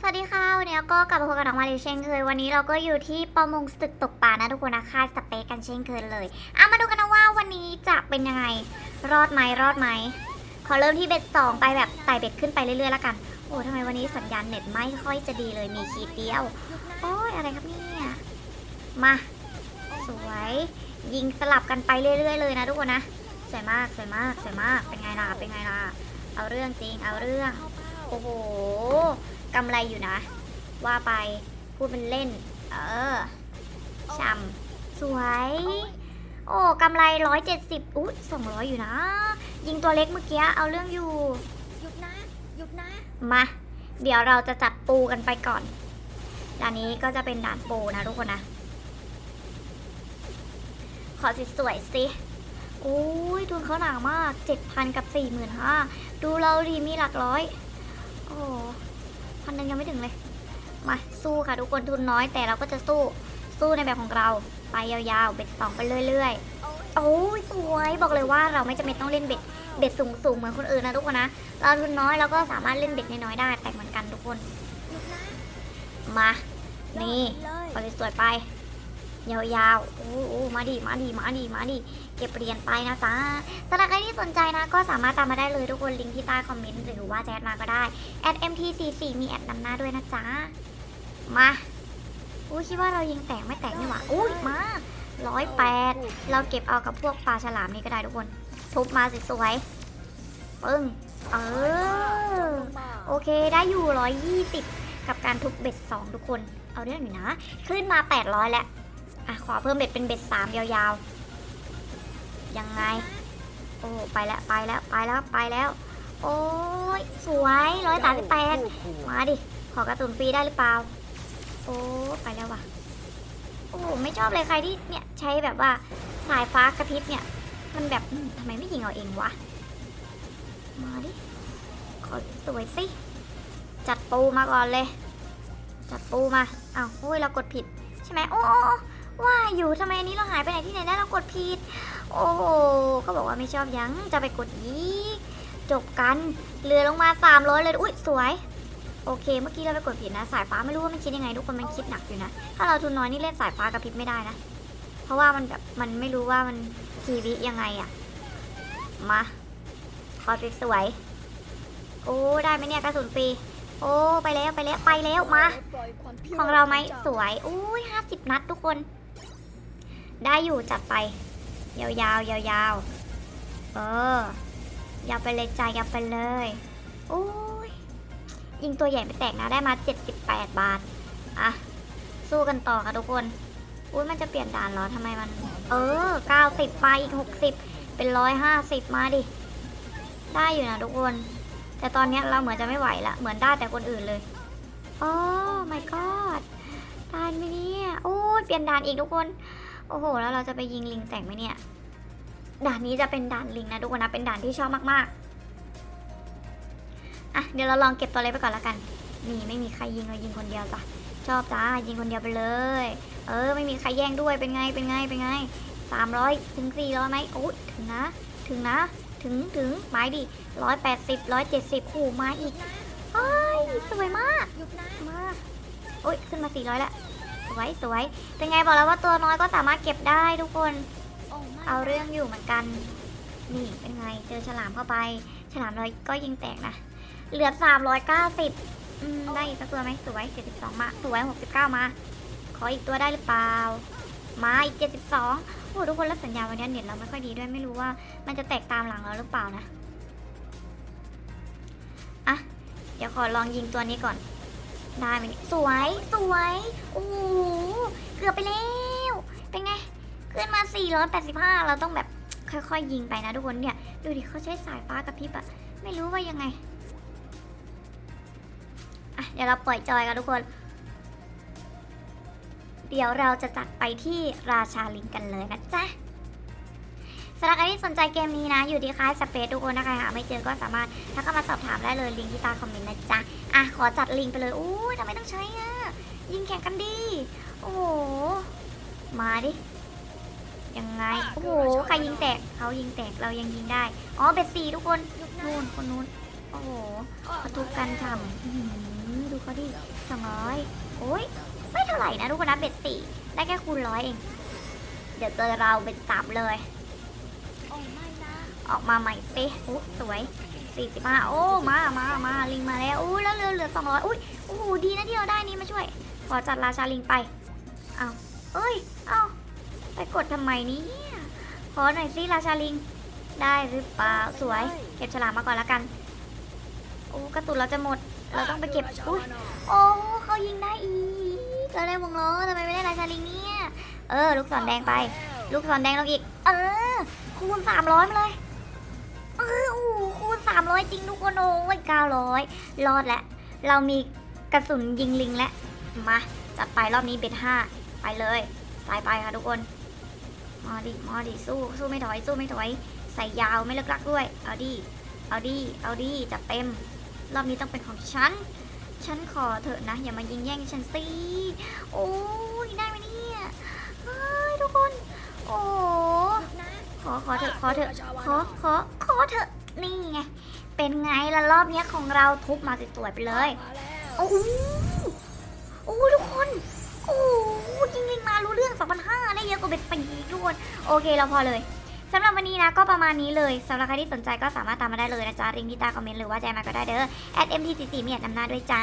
สวัสดีค่ะวันนี้ก็กลับมาพบกับน้องมาริเช่นเคยวันนี้เราก็อยู่ที่ประมงศึกตกปลานะทุกคนนะค่าสเปกกันเช่นเคยเลยอะมาดูกันนะว่าวันนี้จะเป็นยังไงรอดไหมรอดไหมขอเริ่มที่เบ็ดสองไปแบบไต่เบ็ดขึ้นไปเรื่อยๆแล้วกัน โอ้ทำไมวันนี้สัญญาณเน็ตไม่ค่อยจะดีเลยมีขีดเดียวโอ้ยอะไรครับเนี่ยมาสวยยิงสลับกันไปเรื่อย ๆ เลยนะทุกคนนะสวยมากสวยมากสวยมากเป็นไงล่ะเป็นไงล่ะเอาเรื่องจริงเอาเรื่องโอ้โห กำไรอยู่นะ ว่าไปพูดเป็นเล่น เออช่ำสวย โอ้กำไรร้อยเจ็ดสิบอุ๊ยสองร้อยอยู่นะ ยิงตัวเล็กเมื่อกี้เอาเรื่องอยู่หยุดนะหยุดนะมา เดี๋ยวเราจะจัดปูกันไปก่อนด่านนี้ก็จะเป็นด่านปูนะทุกคนนะ ขอสวยๆสิโอ้ยทุนเขาหนามากเจ็ดพันกับสี่หมื่นห้าดูเราดีมีหลักร้อย โอ้ พันหนึ่งยังไม่ถึงเลย มาสู้ค่ะทุกคนทุนน้อยแต่เราก็จะสู้สู้ในแบบของเราไปยาวๆ เบ็ดสองไปเรื่อยๆ โอ้ยสวยบอกเลยว่าเราไม่จำเป็นต้องเล่นเบ็ดเบ็ดสูงๆเหมือนคนอื่นนะทุกคนนะ เราทุนน้อยเราก็สามารถเล่นเบ็ดน้อยๆได้แต่เหมือนกันทุกคนหยุดนะมา นี่เลยไปสวยๆไป ยาวๆ โอ้โอ้มาดิ มาดิ มาดิ มาดิ เก็บเหรียญไปนะจ๊ะสำหรับใครที่สนใจนะ ก็สามารถตามมาได้เลยทุกคน ลิงก์ที่ใต้คอมเมนต์หรือว่าแชทมาก็ได้ @mt44 มีแอดนำหน้าด้วยนะจ๊ะ มาอุ้คิดว่าเรายิงแตกไม่แตกนี่หว่าอุ้มาร้อยแปดเราเก็บเอากับพวกปลาฉลามนี่ก็ได้ทุกคน ทุบมาสวยๆ ปึ้ง เออ โอเค ได้อยู่ร้อยยี่สิบกับการทุบเบ็ดสองทุกคน เอาเรื่องอยู่นะ ขึ้นมาแปดร้อยแล้ว อะขอเพิ่มเบ็ดเป็นเบ็ดสามยาวๆ ยังไง โอ้ไปแล้วไปแล้วไปแล้วไปแล้ว โอ้ยสวยร้อยสามสิบแปดมาดิ ขอกระสุนฟรีได้หรือเปล่า โอ้ไปแล้วว่ะ โอ้ไม่ชอบเลยใครที่เนี่ยใช้แบบว่าสายฟ้ากระพริบเนี่ย มันแบบทำไมไม่ยิงเอาเองวะ มาดิ ขอสวยสิ จัดปูมาก่อนเลย จัดปูมาอ้าวโอ้ยเรากดผิดใช่ไหมโอ้ ว่าอยู่ทำไมอันนี้เราหายไปไหนที่ไหนได้เรากดผิด โอ้โหก็บอกว่าไม่ชอบยังจะไปกดยีกจบกันเรือลงมา300เลยอุ้ยสวย โอเค เมื่อกี้เราไปกดผิดนะ สายฟ้าไม่รู้ว่ามันคิดยังไงทุกคนมันคิดหนักอยู่นะ ถ้าเราทุนน้อยนี่เล่นสายฟ้ากระพริบไม่ได้นะ เพราะว่ามันแบบมันไม่รู้ว่ามันกี่วิยังไงอะมาขอสวยโอ้ได้ไหมเนี่ยกระสุนฟรีโอ้ไปแล้วไปแล้วไปแล้วมา ของเราไหมสวยอุ้ยห้าสิบนัดทุกคน ได้อยู่จัดไป ยาวๆยาวๆเออยาวไปเลยจ้ายาวไปเลยอุ้ยยิงตัวใหญ่ไปแตกนะได้มา 78 บาท อะ สู้กันต่อค่ะทุกคน อุ้ยมันจะเปลี่ยนด่านเหรอทำไมมัน เออ 90มาอีก 60 เป็น 150 มาดิ ได้อยู่นะทุกคน แต่ตอนนี้เราเหมือนจะไม่ไหวละ เหมือนได้แต่คนอื่นเลยโอ้ my god ด่านไหมเนี่ย โอ้ยเปลี่ยนด่านอีกทุกคน โอ้โห แล้วเราจะไปยิงลิงแตกไหมเนี่ย ด่านนี้จะเป็นด่านลิงนะทุกคนนะ เป็นด่านที่ชอบมากๆ อะ เดี๋ยวเราลองเก็บตัวเล็กไปก่อนละกันนี่ไม่มีใครยิงเรายิงคนเดียวจ้ะ ชอบจ้า ยิงคนเดียวไปเลย เออ ไม่มีใครแย่งด้วย เป็นไง เป็นไง เป็นไงสามร้อยถึงสี่ร้อยไหมโอ้ยถึงนะ ถึงนะ ถึง ถึงไม้ดิร้อยแปดสิบร้อยเจ็ดสิบขู่มาอีกเฮ้ย สวยมาก มาโอ้ย ขึ้นมา400แล้ว สวยสวยเป็นไงบอกแล้วว่าตัวน้อยก็สามารถเก็บได้ทุกคนโอ้ไม่เอาเรื่องอยู่เหมือนกัน นี่เป็นไงเจอฉลามเข้าไป ฉลามน้อยก็ยิงแตกนะ เหลือ 390อืมได้อีกสักตัวไหมสวย 72 มาสวย 69 มา ขออีกตัวได้หรือเปล่า มาอีก 72โอ้ทุกคนแล้วสัญญาณวันนี้เน็ตเราไม่ค่อยดีด้วยไม่รู้ว่า มันจะแตกตามหลังเราหรือเปล่านะอะเดี๋ยวขอลองยิงตัวนี้ก่อน ได้ไหมนี่สวยสวยโอ้โหเกือบไปแล้ว เป็นไง ขึ้นมา 485 เราต้องแบบค่อยๆ ยิงไปนะทุกคนเนี่ย ดูดิเขาใช้สายฟ้ากระพริบอะไม่รู้ว่ายังไงอะเดี๋ยวเราปล่อยจอยกันทุกคน เดี๋ยวเราจะจัดไปที่ราชาลิงกันเลยนะจ๊ะ สำหรับใครที่สนใจเกมนี้นะ อยู่ที่ค่ายสเปซทุกคนนะคะหาไม่เจอก็สามารถทักเข้ามาสอบถามได้เลยลิงก์ที่ใต้คอมเมนต์นะจ๊ะอะขอจัดลิงก์ไปเลยอู้ทำไมต้องใช้อะยิงแข่งกันดีโอ้โหมาดิยังไงโอ้โหใครยิงแตกเขายิงแตกเรายังยิงได้อ๋อเบ็ดสี่ทุกคนนะนู่นคนนู้นโอ้โหเขาทุกันฉ่ำดูเขาดิสองร้อยโอ้ยไม่เท่าไหร่นะทุกคนนะเบ็ดสี่ได้แค่คูณร้อยเอง เดี๋ยวเจอเราเบ็ดสามเลย ออกมาใหม่สิโอ้สวยสี่สิบห้าโอ้ มา มา มา ลิงมาแล้วอู้แล้วเรือเหลือสองร้อยอุ้ยโอ้โหดีนะที่เราได้นี้มาช่วย ขอจัดราชาลิงไป เอาเอ้ย เอาไปกดทำไมนี่ขอหน่อยสิราชาลิง ได้หรือเปล่า สวย เก็บฉลามมาก่อนละกัน โอ้กระตุนเราจะหมด เราต้องไปเก็บ อุ้ย โอ้เขายิงได้อีกเราได้วงล้อทำไมไม่ได้ราชาลิงเนี่ย เออ ลูกศรแดงไป ลูกศรแดงลงอีก เออ คูณสามร้อยมาเลย เออโอ้คูณสามร้อยจริงทุกคนโอ้ยเก้าร้อยรอดแล้ว เรามีกระสุนยิงลิงแล้ว มา จัดไปรอบนี้เบ็ดห้าไปเลยสายไปค่ะทุกคนมาดิมาดิสู้ สู้ไม่ถอย สู้ไม่ถอย ใส่ยาวไม่เลิกลักด้วย เอาดิ เอาดิ เอาดิ จัดเต็ม รอบนี้ต้องเป็นของฉัน ฉันขอเถอะนะ อย่ามายิงแย่งฉันสิ โอ้ยได้ไหมเนี่ย เฮ้ยทุกคน ขอขอเถอะขอเถอะขอขอขอเถอะนี่ไงเป็นไงล่ะรอบเนี้ยของเราทุบมาสวยๆไปเลยมาแล้วโอ้โหโอ้โหทุกคนโอ้โหยิงลิงมารู้เรื่อง2,500ได้เยอะกว่าเบ็ดปีกทุกคนโอเคเราพอเลยสำหรับวันนี้นะก็ประมาณนี้เลยสำหรับใครที่สนใจก็สามารถตามมาได้เลยนะจ๊ะริงที่ใตาคอมเมนต์หรือว่าแจงมาก็ได้เด้อ at mtcc มีอยากนำหน้าด้วยจ้า